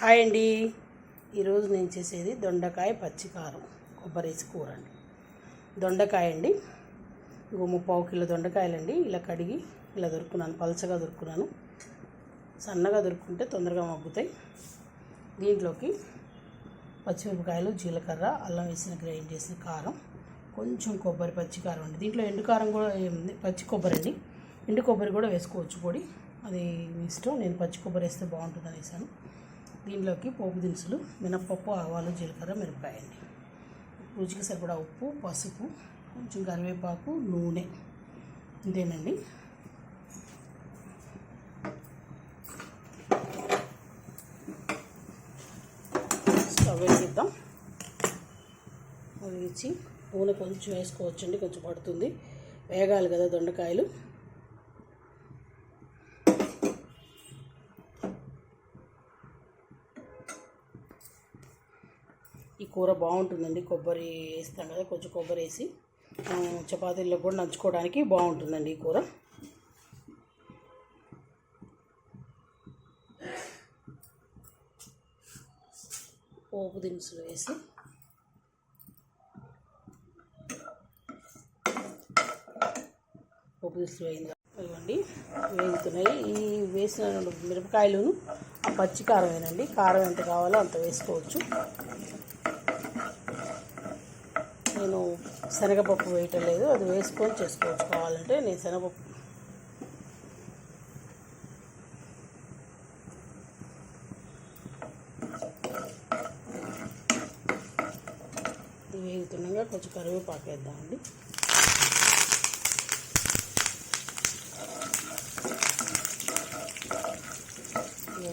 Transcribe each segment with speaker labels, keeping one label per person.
Speaker 1: Hi అండి. ఈరోజు నేను చేసేది దొండకాయ పచ్చికారం కొబ్బరేసి కూర అండి దొండకాయ అండి. ఇంకో ముప్పావు కిలో దొండకాయలండి. ఇలా కడిగి ఇలా దొరుకున్నాను పలచగా దొరుకున్నాను సన్నగా దొరుకుంటే తొందరగా మగ్గుతాయి. దీంట్లోకి పచ్చిమిరపకాయలు జీలకర్ర అల్లం వేసిన గ్రైండ్ చేసిన కారం కొంచెం కొబ్బరి పచ్చి కారం అండి. దీంట్లో ఎండు కారం కూడా పచ్చి కొబ్బరి అండి. ఎండు కొబ్బరి కూడా వేసుకోవచ్చు పొడి. అది ఇష్టం. నేను పచ్చి కొబ్బరి వేస్తే బాగుంటుంది అనేసాను దీనిలోకి పోపు దినుసులు మినప్పప్పు ఆవాలు జీలకర్ర మిరపకాయ అండి రుచికి సరిపడా ఉప్పు పసుపు కొంచెం కరివేపాకు నూనె. ఇదేనండి. స్టవ్ వేసిద్దాం వేసి నూనె కొంచెం వేసుకోవచ్చండి కొంచెం పడుతుంది. వేగాలి కదా దొండకాయలు. ఈ కూర బాగుంటుందండి. కొబ్బరి వేస్తాం కదా కొంచెం కొబ్బరి వేసి చపాతీల్లో కూడా నంచుకోవడానికి బాగుంటుందండి ఈ కూర. పోపు దినుసులు వేసి పోపు దినుసులు వేయింది ఇవ్వండి. వేగుతున్నాయి. ఈ వేసిన రెండు మిరపకాయలను ఆ పచ్చి కారం వేనండి కారం ఎంత కావాలో అంత వేసుకోవచ్చు. నేను శనగపప్పు వేయటం లేదు. అది వేసుకొని చేసుకోవచ్చు కావాలంటే నేను శనగపప్పు ఇది వేగుతుండగా కొంచెం కరివేపాకు వేద్దామండి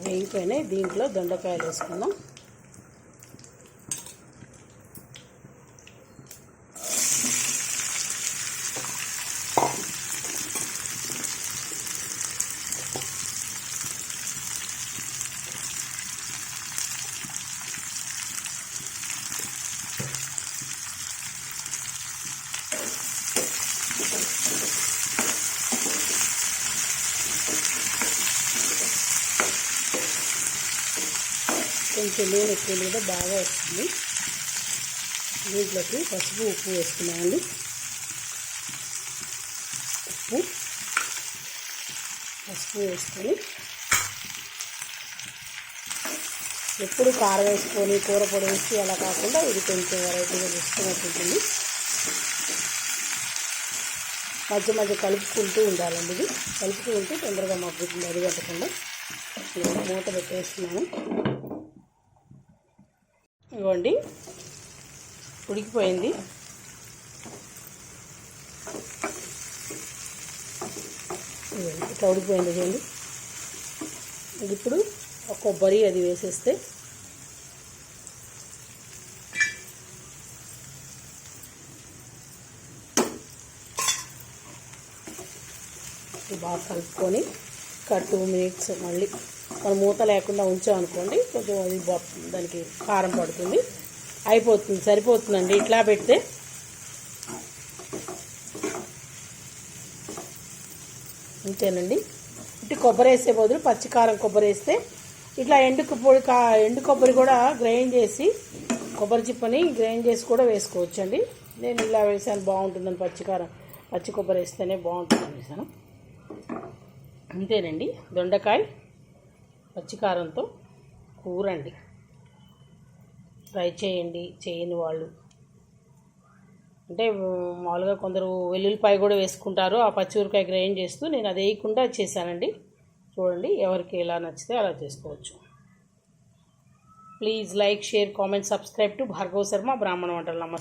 Speaker 1: వేగిపోయినాయి. దీంట్లో దొండకాయలు వేసుకుందాం. కొంచెం నూనె ఎక్కువ మీద బాగా వస్తుంది. దీంట్లోకి పసుపు ఉప్పు వేసుకున్నామండి ఉప్పు పసుపు వేసుకొని ఎప్పుడు కారం వేసుకొని కూర పొడి వేసి అలా కాకుండా ఇది కొంచెం వెరైటీగా చేసుకున్నట్టు ఉంటుంది. మధ్య మధ్య కలుపుకుంటూ ఉండాలండి ఇది. కలుపుతూ ఉంటే తొందరగా మగ్గుతుంది అడిగట్టకుండా మూత పెట్టేస్తున్నాను. ఇవ్వండి. ఉడికిపోయింది. ఇట్లా ఉడికిపోయింది చూడండి. ఇది ఇప్పుడు కొబ్బరి అది వేసేస్తే బాగా కలుపుకొని ఒక టూ మినిట్స్ మళ్ళీ మనం మూత లేకుండా ఉంచామనుకోండి కొంచెం అది దానికి కారం పడుతుంది. అయిపోతుంది సరిపోతుందండి. ఇట్లా పెడితే అంతేనండి. ఇటు కొబ్బరి వేసే బదులు పచ్చికారం కొబ్బరి వేస్తే ఇట్లా ఎండు పొడి కా ఎండు కొబ్బరి కూడా గ్రైండ్ చేసి కొబ్బరి చిప్పని గ్రైండ్ చేసి కూడా వేసుకోవచ్చు అండి నేను ఇలా వేసాను బాగుంటుందని పచ్చికారం పచ్చి కొబ్బరి వేస్తేనే బాగుంటుందని వేసాను. అంతేనండి. దొండకాయ. పచ్చికారంతో కూర అండి ట్రై చేయండి చేయని వాళ్ళు. అంటే మామూలుగా కొందరు వెల్లుల్లిపాయ కూడా వేసుకుంటారు ఆ పచ్చిమిరకాయ గ్రైండ్ చేస్తూ నేను అది వేయకుండా చేశానండి. చూడండి ఎవరికి ఎలా నచ్చితే అలా చేసుకోవచ్చు. Please like share comment subscribe to Bhargava Sharma Brahmana Vantalu. నమస్తే.